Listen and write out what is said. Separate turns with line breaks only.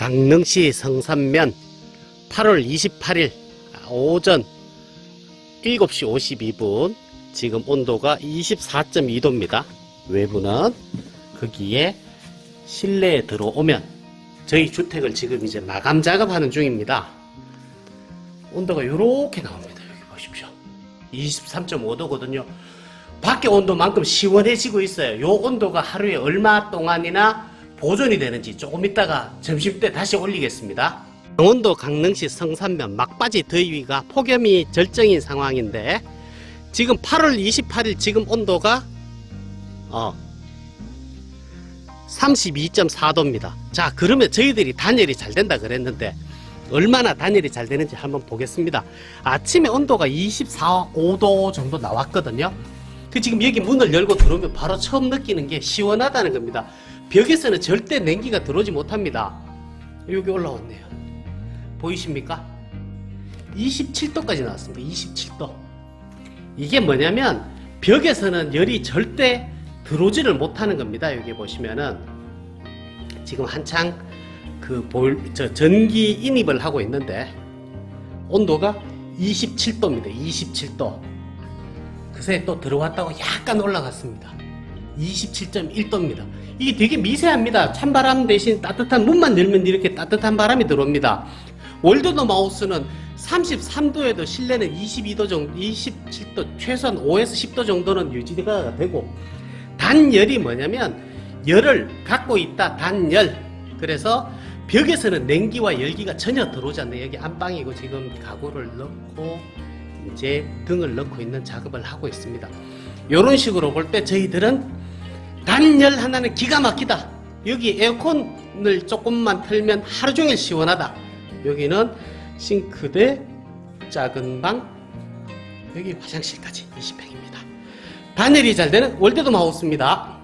강릉시 성산면 8월 28일 오전 7시 52분 지금 온도가 24.2도입니다. 외부는 거기에 실내에 들어오면 저희 주택을 지금 이제 마감 작업하는 중입니다. 온도가 이렇게 나옵니다. 여기 보십시오. 23.5도거든요. 밖에 온도만큼 시원해지고 있어요. 요 온도가 하루에 얼마 동안이나 보존이 되는지 조금 있다가 점심때 다시 올리겠습니다. 강원도 강릉시 성산면 막바지 더위가 폭염이 절정인 상황인데 지금 8월 28일 지금 온도가 어 32.4도입니다. 자 그러면 저희들이 단열이 잘 된다 그랬는데 얼마나 단열이 잘 되는지 한번 보겠습니다. 아침에 온도가 24, 5도 정도 나왔거든요. 그 지금 여기 문을 열고 들어오면 바로 처음 느끼는 게 시원하다는 겁니다. 벽에서는 절대 냉기가 들어오지 못합니다. 여기 올라왔네요. 보이십니까? 27도까지 나왔습니다. 27도. 이게 뭐냐면 벽에서는 열이 절대 들어오지를 못하는 겁니다. 여기 보시면은 지금 한창 그 볼, 저 전기 인입을 하고 있는데 온도가 27도입니다. 27도. 그새 또 들어왔다고 약간 올라갔습니다. 27.1도입니다. 이게 되게 미세합니다. 찬바람 대신 따뜻한 문만 열면 이렇게 따뜻한 바람이 들어옵니다. 월드도 마우스는 33도에도 실내는 22도 정도, 27도, 최소한 5에서 10도 정도는 유지가 되고, 단열이 뭐냐면, 열을 갖고 있다, 단열. 그래서 벽에서는 냉기와 열기가 전혀 들어오지 않는 여기 안방이고 지금 가구를 넣고 이제 등을 넣고 있는 작업을 하고 있습니다. 이런 식으로 볼 때 저희들은 단열 하나는 기가 막히다. 여기 에어컨을 조금만 틀면 하루 종일 시원하다. 여기는 싱크대, 작은 방, 여기 화장실까지 20평입니다. 단열이 잘 되는 월드도 마우스입니다.